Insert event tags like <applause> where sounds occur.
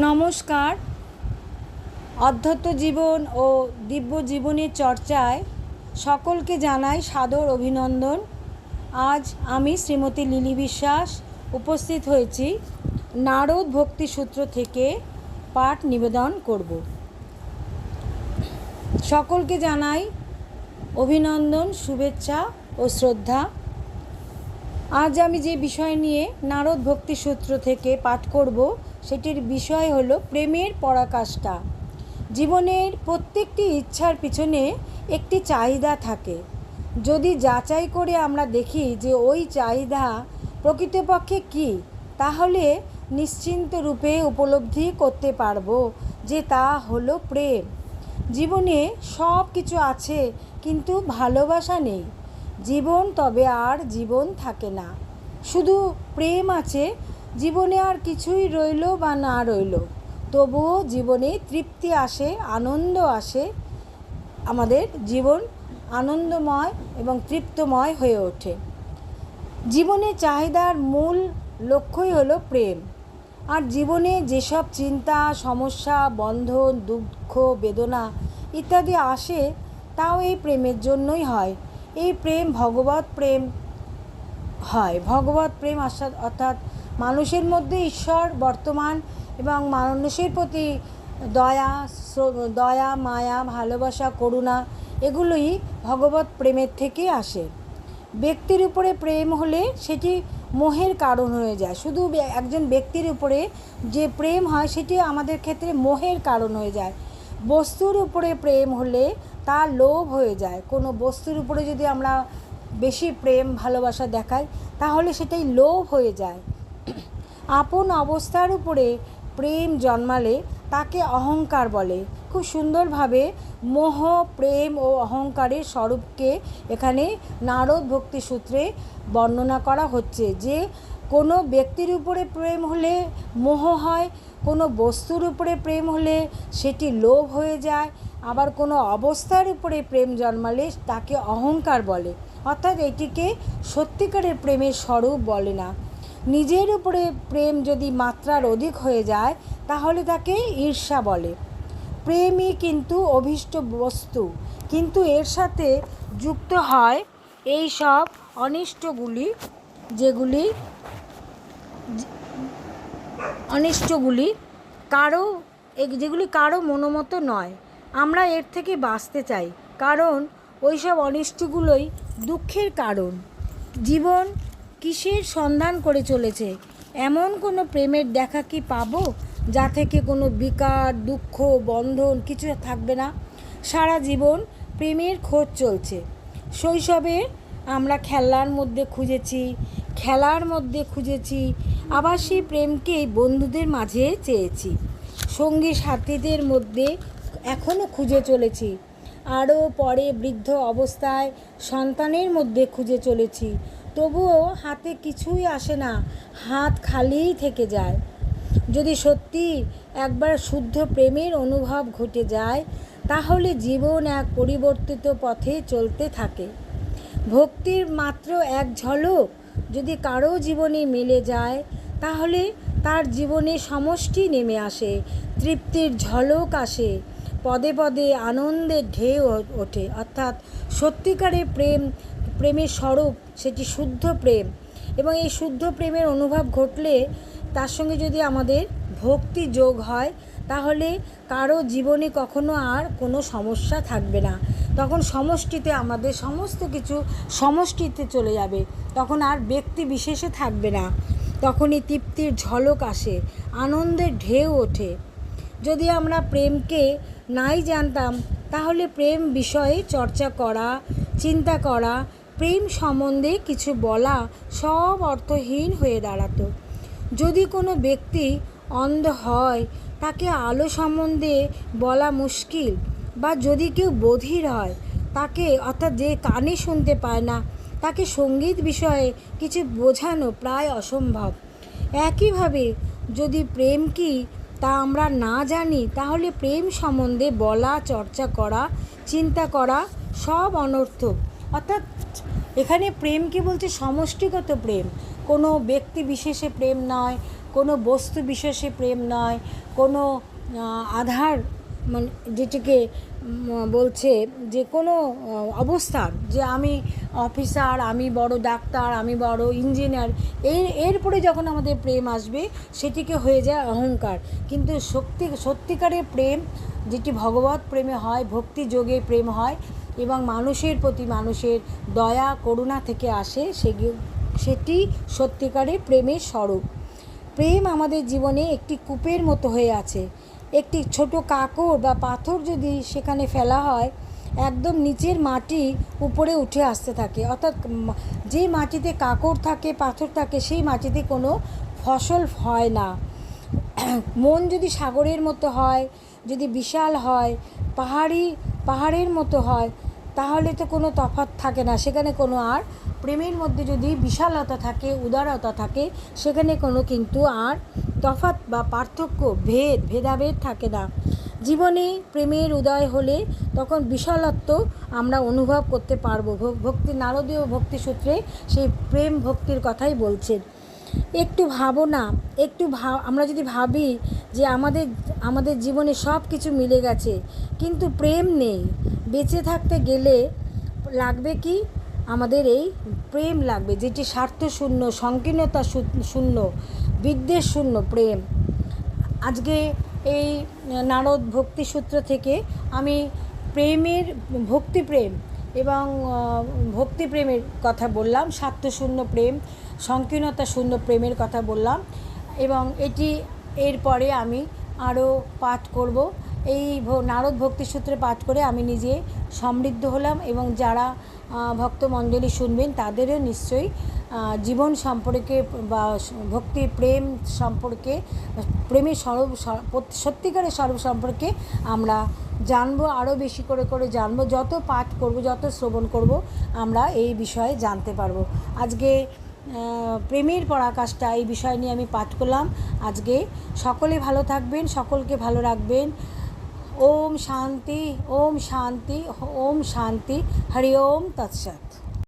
নমস্কার। অধ্যত্ত জীবন ও দিব্য জীবনের চর্চায় সকলকে জানাই সাদর অভিনন্দন। আজ আমি শ্রীমতী লিলি বিশ্বাস উপস্থিত হয়েছি নারদ ভক্তি সূত্র থেকে পাঠ নিবেদন করব। সকলকে জানাই অভিনন্দন, শুভেচ্ছা ও শ্রদ্ধা। আজ আমি যে বিষয় নিয়ে নারদ ভক্তি সূত্র থেকে পাঠ করব সেটির বিষয় হলো প্রেমের পরাকাষ্ঠা। জীবনের প্রত্যেকটি ইচ্ছার পিছনে একটি চাহিদা থাকে। যদি যাচাই করে আমরা দেখি যে ওই চাহিদা প্রকৃতপক্ষে কী, তাহলে নিশ্চিন্ত রূপে উপলব্ধি করতে পারব যে তা হলো প্রেম। জীবনে সব কিছু আছে, কিন্তু ভালোবাসা নেই। জীবন তবে আর জীবন থাকে না। শুধু প্রেম আছে জীবনে আর কিছুই রইল বা না রইল। তবুও জীবনে তৃপ্তি আসে, আনন্দ আসে, আমাদের জীবন আনন্দময় এবং তৃপ্তময় হয়ে ওঠে। জীবনে চাহিদার মূল লক্ষ্যই হলো প্রেম। আর জীবনে যেসব চিন্তা, সমস্যা, বন্ধন, দুঃখ, বেদনা ইত্যাদি আসে, তাও এই প্রেমের জন্যই হয়। এই প্রেম ভগবত প্রেম হয়। ভগবত প্রেম অর্থাৎ মানুষের মধ্যে ঈশ্বর, বর্তমান এবং মানুষের প্রতি দয়া দয়া, মায়া, ভালোবাসা, করুণা এগুলোই ভগবত প্রেমের থেকে আসে। ব্যক্তির উপরে প্রেম হলে সেটি মোহের কারণ হয়ে যায়। শুধু একজন ব্যক্তির উপরে যে প্রেম হয়, সেটি আমাদের ক্ষেত্রে মোহের কারণ হয়ে যায়। বস্তুর উপরে প্রেম হলে তা লোভ হয়ে যায়। কোনো বস্তুর উপরে যদি আমরা বেশি প্রেম, ভালোবাসা দেখাই, তাহলে সেটাই লোভ হয়ে যায়। আপন অবস্থার উপরে প্রেম জন্মালে তাকে অহংকার বলে। খুব সুন্দরভাবে মোহ, প্রেম ও অহংকারের স্বরূপকে এখানে নারদ ভক্তি সূত্রে বর্ণনা করা হচ্ছে যে, কোনো ব্যক্তির উপরে প্রেম হলে মোহ হয়, কোনো বস্তুর উপরে প্রেম হলে সেটি লোভ হয়ে যায়, আবার কোনো অবস্থার উপরে প্রেম জন্মালে তাকে অহংকার বলে। অর্থাৎ এটিকে সত্যিকারের প্রেমের স্বরূপ বলে না। নিজের উপরে প্রেম যদি মাত্রার অধিক হয়ে যায়, তাহলে তাকে ঈর্ষা বলে। প্রেমই কিন্তু অভীষ্ট বস্তু, কিন্তু এর সাথে যুক্ত হয় এই সব অনিষ্টগুলি, যেগুলি অনিষ্টগুলি কারও যেগুলি কারও মনোমতো নয়। আমরা এর থেকে বাঁচতে চাই, কারণ ওইসব অনিষ্টগুলোই দুঃখের কারণ। জীবন কিসের সন্ধান করে চলেছে? এমন কোনো প্রেমের দেখা কি পাবো? যা থেকে কোনো বিকার, দুঃখ, বন্ধন কিছু থাকবে না। সারা জীবন প্রেমের খোঁজ চলছে। শৈশবে আমরা খেলার মধ্যে খুঁজেছি, খেলার মধ্যে খুঁজেছি, আবার সেই প্রেমকেই বন্ধুদের মাঝে চেয়েছি। সঙ্গী সাথীদের মধ্যে এখনও খুঁজে চলেছি। আরও পরে বৃদ্ধ অবস্থায় সন্তানের মধ্যে খুঁজে চলেছি। তবুও হাতে কিছুই আসে না, হাত খালিই থেকে যায়। যদি সত্যি একবার শুদ্ধ প্রেমের অনুভব ঘটে যায়, তাহলে জীবন এক পরিবর্তিত পথে চলতে থাকে। ভক্তির মাত্র এক ঝলক যদি কারও জীবনে মিলে যায়, তাহলে তার জীবনে সমষ্টি নেমে আসে, তৃপ্তির ঝলক আসে, পদে পদে আনন্দের ঢেউ ওঠে। অর্থাৎ সত্যিকারের প্রেম প্রেমের স্বরূপ, সেটি শুদ্ধ প্রেম। এবং এই শুদ্ধ প্রেমের অনুভব ঘটলে তার সঙ্গে যদি আমাদের ভক্তি যোগ হয়, তাহলে কারও জীবনে কখনো আর কোনো সমস্যা থাকবে না। তখন সমষ্টিতে আমাদের সমস্ত কিছু সমষ্টিতে চলে যাবে। তখন আর ব্যক্তি বিশেষে থাকবে না। তখনই তৃপ্তির ঝলক আসে, আনন্দের ঢেউ ওঠে। যদি আমরা প্রেমকে নাই জানতাম, তাহলে প্রেম বিষয়ে চর্চা করা, চিন্তা করা প্রেম সম্বন্ধে কিছু বলা সব অর্থহীন হয়ে দাঁড়াতো। যদি কোনো ব্যক্তি অন্ধ হয়, তাকে আলো সম্বন্ধে বলা মুশকিল বা যদি কেউ বধির হয়, তাকে অর্থাৎ যে কানে শুনতে পায় না, তাকে সংগীত বিষয়ে কিছু বোঝানো প্রায় অসম্ভব। একইভাবে যদি প্রেম কি তা আমরা না জানি, তাহলে প্রেম সম্বন্ধে বলা, চর্চা করা, চিন্তা করা সব অনর্থক। অর্থাৎ এখানে প্রেমকে বলছে? সমষ্টিগত প্রেম। কোনো ব্যক্তি বিশেষে প্রেম নয়, কোনো বস্তু বিশেষে প্রেম নয়, কোনো আধার মানে যেটিকে বলছে যে কোনো অবস্থান, যে আমি অফিসার, আমি বড় ডাক্তার, আমি বড় ইঞ্জিনিয়ার, এর এরপরে যখন আমাদের প্রেম আসবে, সেটিকে হয়ে যায় অহংকার। কিন্তু সত্যি সত্যিকারের প্রেম, যেটি ভগবত প্রেমে হয়, ভক্তি যোগে প্রেম হয় এবং মানুষের প্রতি মানুষের দয়া, করুণা থেকে আসে সেটি সত্যিকারের প্রেমের স্বরূপ। প্রেম আমাদের জীবনে একটি কূপের মতো হয়ে আছে। একটি ছোট কাকড় বা পাথর যদি সেখানে ফেলা হয়, একদম নিচের মাটি উপরে উঠে আসতে থাকে। অর্থাৎ যে মাটিতে কাকড় থাকে, পাথর থাকে, সেই মাটিতে কোনো ফসল হয় না। <clears throat> মন যদি সাগরের মতো হয়, যদি বিশাল হয়, পাহাড়ি পাহাড়ের মতো হয়, তাহলে তো কোনো তফাৎ থাকে না। সেখানে কোনো আর প্রেমের মধ্যে যদি বিশালতা থাকে, উদারতা থাকে, সেখানে কোনো কিন্তু আর তফাৎ বা পার্থক্য, ভেদ, ভেদাভেদ থাকে না। জীবনে প্রেমের উদয় হলে তখন বিশালত্ব আমরা অনুভব করতে পারব। ভক্তি, নারদীয় ভক্তি সূত্রে সেই প্রেম ভক্তির কথাই বলছেন। একটু ভাবো না, একটু ভাব, আমরা যদি ভাবি যে আমাদের আমাদের জীবনে সব কিছু মিলে গেছে, কিন্তু প্রেম নেই, বেঁচে থাকতে গেলে লাগবে কি? আমাদের এই প্রেম লাগবে, যেটি স্বার্থ শূন্য, সংকীর্ণতা শূন্য, বিদ্বেষ শূন্য, প্রেম। আজকে এই নারদ ভক্তি সূত্র থেকে আমি প্রেমের ভক্তিপ্রেম এবং ভক্তিপ্রেমের কথা বললাম স্বার্থশূন্য প্রেম। সংকীর্ণতা শূন্য প্রেমের কথা বললাম এবং এটি এরপরে আমি আরও পাঠ করব। এই নারদ ভক্তি সূত্রে পাঠ করে আমি নিজে সমৃদ্ধ হলাম এবং যারা ভক্তমণ্ডলী শুনবেন তাদেরও নিশ্চয়ই জীবন সম্পর্কে বা ভক্তি প্রেম সম্পর্কে, প্রেমের স্বরূপ সত্যিকারের স্বরূপ সম্পর্কে আমরা জানব, আরও বেশি করে করে জানব, যত পাঠ করব, যত শ্রবণ করব, আমরা এই বিষয়ে জানতে পারব। আজকে প্রেমের পরাকাষ্ঠা এই বিষয় নিয়ে আমি পাঠ করলাম আজকে। সকলে ভালো থাকবেন, সকলকে ভালো রাখবেন। ওম শান্তি ওম শান্তি ওম শান্তি, হরি ওম, তৎসৎ।